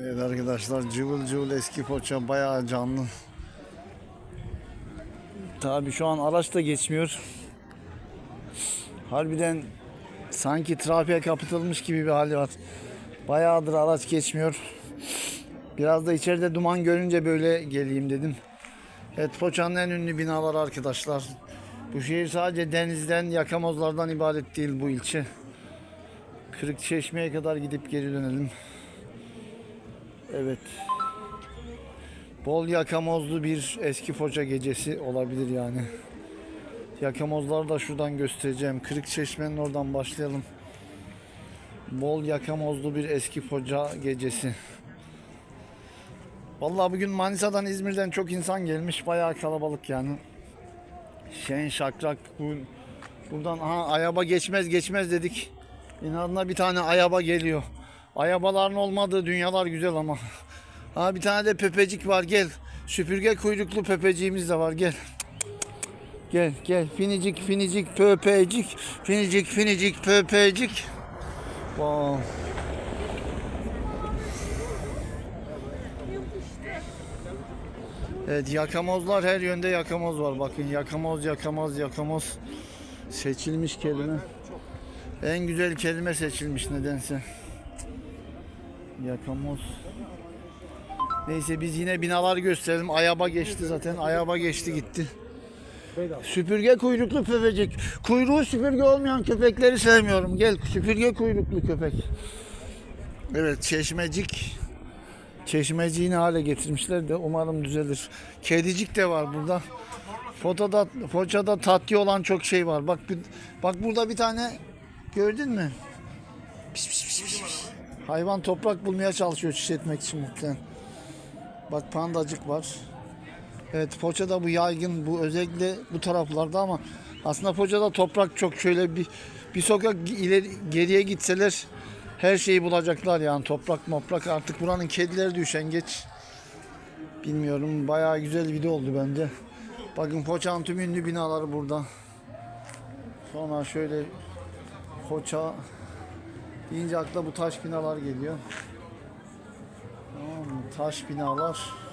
Evet arkadaşlar cıvıl cıvıl eski poça bayağı canlı. Tabi şu an araç da geçmiyor. Harbiden sanki trafiğe kapatılmış gibi bir hali var. Bayağıdır araç geçmiyor. Biraz da içeride duman görünce böyle geleyim dedim. Evet Foça'nın en ünlü binaları arkadaşlar. Bu şehir sadece denizden, yakamozlardan ibaret değil bu ilçe. Kırıkçeşme'ye kadar gidip geri dönelim. Evet. Bol yakamozlu bir eski Foça gecesi olabilir yani. Yakamozları da şuradan göstereceğim. Kırıkçeşme'nin oradan başlayalım. Bol yakamozlu bir eski Foça gecesi. Vallahi bugün Manisa'dan İzmir'den çok insan gelmiş. Bayağı kalabalık yani. Şen şakrak bu buradan aha ayaba geçmez geçmez dedik. İnadına bir tane ayaba geliyor. Ayabaların olmadığı dünyalar güzel ama. Ha bir tane de pepecik var gel. Süpürge kuyruklu pepeciğimiz de var gel. Gel gel finicik finicik pöpecik finicik finicik pöpecik. Wow. Evet yakamozlar her yönde yakamoz var. Bakın yakamoz yakamoz yakamoz seçilmiş kelime. En güzel kelime seçilmiş nedense. Yakamoz. Neyse biz yine binalar gösterelim. Ayaba geçti zaten. Ayaba geçti gitti. Süpürge kuyruklu köpecik. Kuyruğu süpürge olmayan köpekleri sevmiyorum. Gel süpürge kuyruklu köpek. Evet çeşmecik. Çeşmeciği ne hale getirmişler de umarım düzelir. Kedicik de var burada. Fotoda, Foça'da tatlı olan çok şey var. Bak bir- bak burada bir tane gördün mü? Pis, pis, pis, pis, pis. Hayvan toprak bulmaya çalışıyor çiş etmek için muhtemelen. Bak pandacık var. Evet Foça'da bu yaygın bu özellikle bu taraflarda ama aslında Foça'da toprak çok şöyle bir bir sokak ileri geriye gitseler her şeyi bulacaklar yani toprak moprak artık buranın kedileri düşen geç. Bilmiyorum bayağı güzel video oldu bence. Bakın Foça'nın tüm ünlü binaları burada. Sonra şöyle Foça deyince akla bu taş binalar geliyor. Tamam mı? Taş binalar.